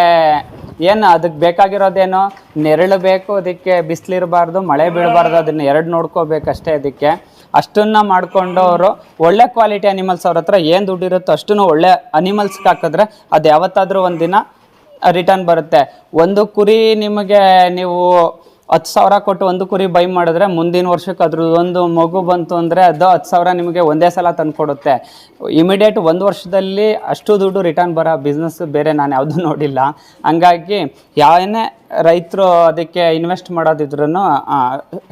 ಏನು ಅದಕ್ಕೆ ಬೇಕಾಗಿರೋದೇನು? ನೆರಳು ಬೇಕು, ಅದಕ್ಕೆ ಬಿಸಿಲಿರಬಾರ್ದು ಮಳೆ ಬೀಳಬಾರ್ದು, ಅದನ್ನು ಎರಡು ನೋಡ್ಕೋಬೇಕಷ್ಟೇ ಅದಕ್ಕೆ. ಅಷ್ಟನ್ನ ಮಾಡ್ಕೊಂಡು ಅವರು ಒಳ್ಳೆ ಕ್ವಾಲಿಟಿ ಅನಿಮಲ್ಸ್ ಅವ್ರ ಹತ್ರ ಏನು ದುಡ್ಡಿರುತ್ತೋ ಅಷ್ಟನ್ನು ಒಳ್ಳೆ ಅನಿಮಲ್ಸ್ಗೆ ಹಾಕಿದ್ರೆ ಅದು ಯಾವತ್ತಾದರೂ ಒಂದಿನ ರಿಟರ್ನ್ ಬರುತ್ತೆ. ಒಂದು ಕುರಿ ನಿಮಗೆ ನೀವು ಹತ್ತು ಸಾವಿರ ಕೊಟ್ಟು ಒಂದು ಕುರಿ ಬೈ ಮಾಡಿದ್ರೆ ಮುಂದಿನ ವರ್ಷಕ್ಕೆ ಅದ್ರದ್ದೊಂದು ಮಗು ಬಂತು ಅಂದರೆ ಅದು ಹತ್ತು ಸಾವಿರ ನಿಮಗೆ ಒಂದೇ ಸಲ ತಂದು ಕೊಡುತ್ತೆ ಇಮಿಡಿಯೇಟ್ ಒಂದು ವರ್ಷದಲ್ಲಿ ಅಷ್ಟು ದುಡ್ಡು ರಿಟರ್ನ್ ಬರೋ ಬಿಸ್ನೆಸ್ ಬೇರೆ ನಾನು ಯಾವುದೂ [laughs] ನೋಡಿಲ್ಲ. ಹಂಗಾಗಿ ಯಾವನೇ ರೈತರು ಅದಕ್ಕೆ ಇನ್ವೆಸ್ಟ್ ಮಾಡೋದಿದ್ರು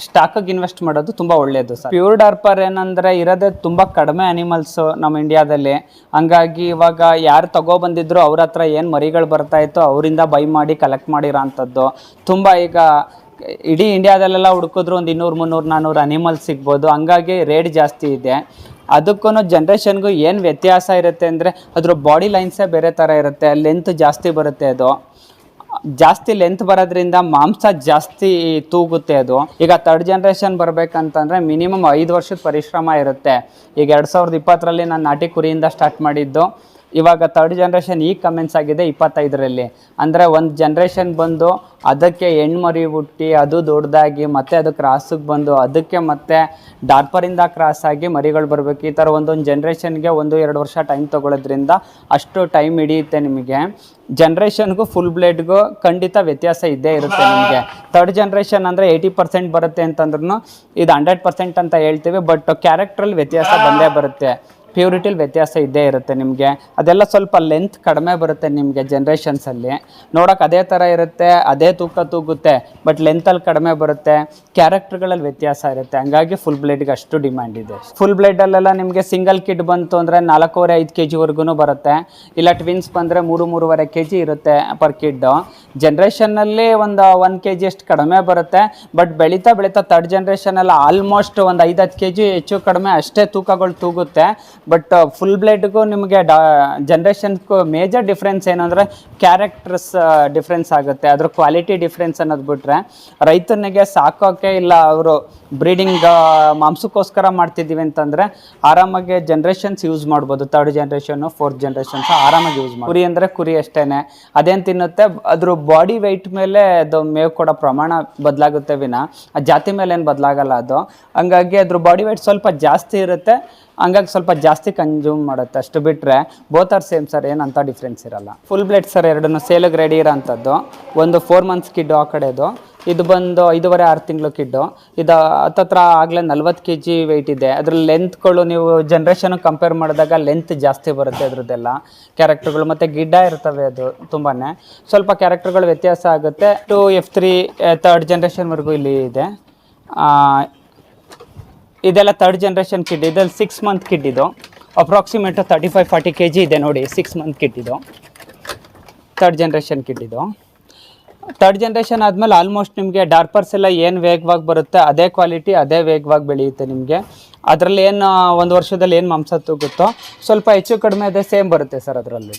ಸ್ಟಾಕಿಗೆ ಇನ್ವೆಸ್ಟ್ ಮಾಡೋದು ತುಂಬ ಒಳ್ಳೆಯದು ಸರ್. ಪ್ಯೂರ್ ಡಾರ್ಪರ್ ಏನಂದರೆ ಇರೋದೇ ತುಂಬ ಕಡಿಮೆ ಅನಿಮಲ್ಸು ನಮ್ಮ ಇಂಡಿಯಾದಲ್ಲಿ ಹಂಗಾಗಿ ಇವಾಗ ಯಾರು ತಗೊಬಂದಿದ್ರು ಅವ್ರ ಹತ್ರ ಏನು ಮರಿಗಳು ಬರ್ತಾಯಿತ್ತು ಅವರಿಂದ ಬೈ ಮಾಡಿ ಕಲೆಕ್ಟ್ ಮಾಡಿರೋ ಅಂಥದ್ದು. ತುಂಬ ಈಗ ಇಡೀ ಇಂಡಿಯಾದಲ್ಲೆಲ್ಲ ಹುಡುಕಿದ್ರು ಒಂದು ಇನ್ನೂರು, ಮುನ್ನೂರು ನಾನ್ನೂರು ಅನಿಮಲ್ಸ್ ಸಿಗ್ಬೋದು. ಹಂಗಾಗಿ ರೇಟ್ ಜಾಸ್ತಿ ಇದೆ. ಅದಕ್ಕೂ ಜನ್ರೇಷನ್ಗೂ ಏನು ವ್ಯತ್ಯಾಸ ಇರುತ್ತೆ ಅಂದರೆ ಅದ್ರ ಬಾಡಿ ಲೈನ್ಸೇ ಬೇರೆ ಥರ ಇರುತ್ತೆ. ಲೆಂತ್ ಜಾಸ್ತಿ ಬರುತ್ತೆ ಅದು. ಜಾಸ್ತಿ ಲೆಂತ್ ಬರೋದ್ರಿಂದ ಮಾಂಸ ಜಾಸ್ತಿ ತೂಗುತ್ತೆ ಅದು. ಈಗ ತರ್ಡ್ ಜನ್ರೇಷನ್ ಬರಬೇಕಂತಂದರೆ ಮಿನಿಮಮ್ ಐದು ವರ್ಷದ ಪರಿಶ್ರಮ ಇರುತ್ತೆ. ಈಗ ಎರಡು ಸಾವಿರದ ಇಪ್ಪತ್ತರಲ್ಲಿ ನಾನು ನಾಟಿ ಕುರಿಯಿಂದ ಸ್ಟಾರ್ಟ್ ಮಾಡಿದ್ದು. ಇವಾಗ ತರ್ಡ್ ಜನ್ರೇಷನ್ ಈಗ ಕಮೆಂಟ್ಸ್ ಆಗಿದೆ ಇಪ್ಪತ್ತೈದರಲ್ಲಿ. ಅಂದರೆ ಒಂದು ಜನ್ರೇಷನ್ ಬಂದು ಅದಕ್ಕೆ ಹೆಣ್ಮರಿ ಹುಟ್ಟಿ, ಅದು ದೊಡ್ಡದಾಗಿ, ಮತ್ತೆ ಅದು ಕ್ರಾಸಿಗೆ ಬಂದು, ಅದಕ್ಕೆ ಮತ್ತೆ ಡಾರ್ಪರಿಂದ ಕ್ರಾಸ್ ಆಗಿ ಮರಿಗಳು ಬರಬೇಕು. ಈ ಥರ ಒಂದೊಂದು ಜನ್ರೇಷನ್ಗೆ ಒಂದು, ಎರಡು ವರ್ಷ ಟೈಮ್ ತೊಗೊಳೋದ್ರಿಂದ ಅಷ್ಟು ಟೈಮ್ ಹಿಡಿಯುತ್ತೆ ನಿಮಗೆ. ಜನ್ರೇಷನ್ಗೂ ಫುಲ್ ಬ್ಲೇಡ್ಗೂ ಖಂಡಿತ ವ್ಯತ್ಯಾಸ ಇದ್ದೇ ಇರುತ್ತೆ ನಿಮಗೆ. ತರ್ಡ್ ಜನ್ರೇಷನ್ ಅಂದರೆ ಏಯ್ಟಿ ಪರ್ಸೆಂಟ್ ಬರುತ್ತೆ ಅಂತಂದ್ರೂ ಇದು ಹಂಡ್ರೆಡ್ ಪರ್ಸೆಂಟ್ ಅಂತ ಹೇಳ್ತೀವಿ ಬಟ್ ಕ್ಯಾರೆಕ್ಟ್ರಲ್ಲಿ ವ್ಯತ್ಯಾಸ ಬಂದೇ ಬರುತ್ತೆ. ಪ್ಯೂರಿಟಿಲಿ ವ್ಯತ್ಯಾಸ ಇದ್ದೇ ಇರುತ್ತೆ ನಿಮಗೆ. ಅದೆಲ್ಲ ಸ್ವಲ್ಪ ಲೆಂತ್ ಕಡಿಮೆ ಬರುತ್ತೆ ನಿಮಗೆ ಜನ್ರೇಷನ್ಸಲ್ಲಿ ನೋಡೋಕೆ ಅದೇ ಥರ ಇರುತ್ತೆ, ಅದೇ ತೂಕ ತೂಗುತ್ತೆ ಬಟ್ ಲೆಂತಲ್ಲಿ ಕಡಿಮೆ ಬರುತ್ತೆ. ಕ್ಯಾರೆಕ್ಟರ್ಗಳಲ್ಲಿ ವ್ಯತ್ಯಾಸ ಇರುತ್ತೆ. ಹಂಗಾಗಿ ಫುಲ್ ಬ್ಲೇಡ್ಗೆ ಅಷ್ಟು ಡಿಮ್ಯಾಂಡ್ ಇದೆ. ಫುಲ್ ಬ್ಲೇಡಲ್ಲೆಲ್ಲ ನಿಮಗೆ ಸಿಂಗಲ್ ಕಿಡ್ ಬಂತು ಅಂದರೆ ನಾಲ್ಕೂವರೆ ಐದು ಕೆ ಜಿವರೆಗೂ ಬರುತ್ತೆ. ಇಲ್ಲ ಟ್ವಿನ್ಸ್ ಬಂದರೆ ಮೂರು, ಮೂರುವರೆ ಕೆ ಜಿ ಇರುತ್ತೆ ಪರ್ ಕಿಡ್ಡು ಜನ್ರೇಷನ್ನಲ್ಲಿ ಒಂದು ಒನ್ ಕೆ ಜಿ ಅಷ್ಟು ಕಡಿಮೆ ಬರುತ್ತೆ. ಬಟ್ ಬೆಳೀತಾ ಬೆಳೀತಾ ತರ್ಡ್ ಜನ್ರೇಷನೆಲ್ಲ ಆಲ್ಮೋಸ್ಟ್ ಒಂದು ಐದು ಹತ್ತು ಕೆ ಜಿ ಹೆಚ್ಚು ಕಡಿಮೆ ಅಷ್ಟೇ ತೂಕಗಳು ತೂಗುತ್ತೆ. ಬಟ್ ಫುಲ್ ಬ್ಲೇಡ್ಗೂ ನಿಮಗೆ ಡಾ ಜನ್ರೇಷನ್ಗೂ ಮೇಜರ್ ಡಿಫ್ರೆನ್ಸ್ ಏನಂದರೆ ಕ್ಯಾರೆಕ್ಟರ್ಸ್ ಡಿಫ್ರೆನ್ಸ್ ಆಗುತ್ತೆ. ಅದ್ರ ಕ್ವಾಲಿಟಿ ಡಿಫ್ರೆನ್ಸ್ ಅನ್ನೋದು ಬಿಟ್ಟರೆ ರೈತನಿಗೆ ಸಾಕೋಕೆ ಇಲ್ಲ, ಅವರು ಬ್ರೀಡಿಂಗ್ ಮಾಂಸಕ್ಕೋಸ್ಕರ ಮಾಡ್ತಿದ್ದೀವಿ ಅಂತಂದರೆ ಆರಾಮಾಗಿ ಜನ್ರೇಷನ್ಸ್ ಯೂಸ್ ಮಾಡ್ಬೋದು. ಥರ್ಡ್ ಜನ್ರೇಷನ್ನು ಫೋರ್ತ್ ಜನ್ರೇಷನ್ಸ್ ಆರಾಮಾಗಿ ಯೂಸ್ ಮಾಡಿ ಕುರಿ ಅಂದರೆ ಕುರಿ ಅಷ್ಟೇ ಅದೇನು ತಿನ್ನುತ್ತೆ? ಅದ್ರ ಬಾಡಿ ವೆಯ್ಟ್ ಮೇಲೆ ಅದು ಮೇವು ಕೊಡೋ ಪ್ರಮಾಣ ಬದಲಾಗುತ್ತೆ ವಿನ. ಆ ಜಾತಿ ಮೇಲೆ ಏನು ಬದಲಾಗಲ್ಲ ಅದು. ಹಂಗಾಗಿ ಅದ್ರ ಬಾಡಿ ವೆಯ್ಟ್ ಸ್ವಲ್ಪ ಜಾಸ್ತಿ ಇರುತ್ತೆ. ಹಂಗಾಗಿ ಸ್ವಲ್ಪ ಜಾಸ್ತಿ ಕನ್ಸ್ಯೂಮ್ ಮಾಡುತ್ತೆ. ಅಷ್ಟು ಬಿಟ್ಟರೆ ಬೋತ್ ಆರ್ ಸೇಮ್ ಸರ್ ಏನಂತ ಡಿಫ್ರೆನ್ಸ್ ಇರಲ್ಲ. ಫುಲ್ ಬ್ಲೇಡ್ ಸರ್ ಎರಡನ್ನು ಸೇಲಿಗೆ ರೆಡಿ ಇರೋಂಥದ್ದು. ಒಂದು ಫೋರ್ ಮಂತ್ಸ್ ಕಿಡ್ಡು ಆ ಕಡೆದು, ಇದು ಬಂದು ಐದೂವರೆ, ಆರು ತಿಂಗಳು ಕಿಡ್ಡು ಇದು ಹತ್ತತ್ರ ಆಗಲೇ ನಲ್ವತ್ತು ಕೆ ಜಿ ವೆಯ್ಟ್ ಇದೆ ಅದ್ರ ಲೆಂತ್ಗಳು ನೀವು ಜನ್ರೇಷನ್ ಕಂಪೇರ್ ಮಾಡಿದಾಗ ಲೆಂತ್ ಜಾಸ್ತಿ ಬರುತ್ತೆ ಅದರದ್ದೆಲ್ಲ. ಕ್ಯಾರೆಕ್ಟರ್ಗಳು ಮತ್ತು ಗಿಡ್ಡ ಇರ್ತವೆ ಅದು ತುಂಬಾ ಸ್ವಲ್ಪ ಕ್ಯಾರೆಕ್ಟರ್ಗಳು ವ್ಯತ್ಯಾಸ ಆಗುತ್ತೆ. ಟು ಎಫ್ ತ್ರೀ ತರ್ಡ್ ಜನ್ರೇಷನ್ವರೆಗೂ ಇಲ್ಲಿ ಇದೆ. ಇದೆಲ್ಲ ಥರ್ಡ್ ಜನ್ರೇಷನ್ ಕಿಡ್ ಇದೆಲ್ಲ ಸಿಕ್ಸ್ ಮಂತ್ ಕಿಡ್ ಇದು. Approximate thirty five forty K G ಇದೆ ನೋಡಿ ಸಿಕ್ಸ್ ಮಂತ್ ಕಿಡ್ ಇದು. ತರ್ಡ್ ಜನ್ರೇಷನ್ ಕಿಡ್ ಇದು. ತರ್ಡ್ ಜನ್ರೇಷನ್ ಆದಮೇಲೆ ಆಲ್ಮೋಸ್ಟ್ ನಿಮಗೆ ಡಾರ್ಪರ್ಸ್ ಎಲ್ಲ ಏನು ವೇಗವಾಗಿ ಬರುತ್ತೆ, ಅದೇ ಕ್ವಾಲಿಟಿ ಅದೇ ವೇಗವಾಗಿ ಬೆಳೆಯುತ್ತೆ ನಿಮಗೆ. ಅದರಲ್ಲಿ ಏನು ಒಂದು ವರ್ಷದಲ್ಲಿ ಏನು ಮಾಂಸ ತೂಗುತ್ತೋ, ಸ್ವಲ್ಪ ಹೆಚ್ಚು ಕಡಿಮೆ ಅದೇ ಸೇಮ್ ಬರುತ್ತೆ ಸರ್ ಅದರಲ್ಲಿ.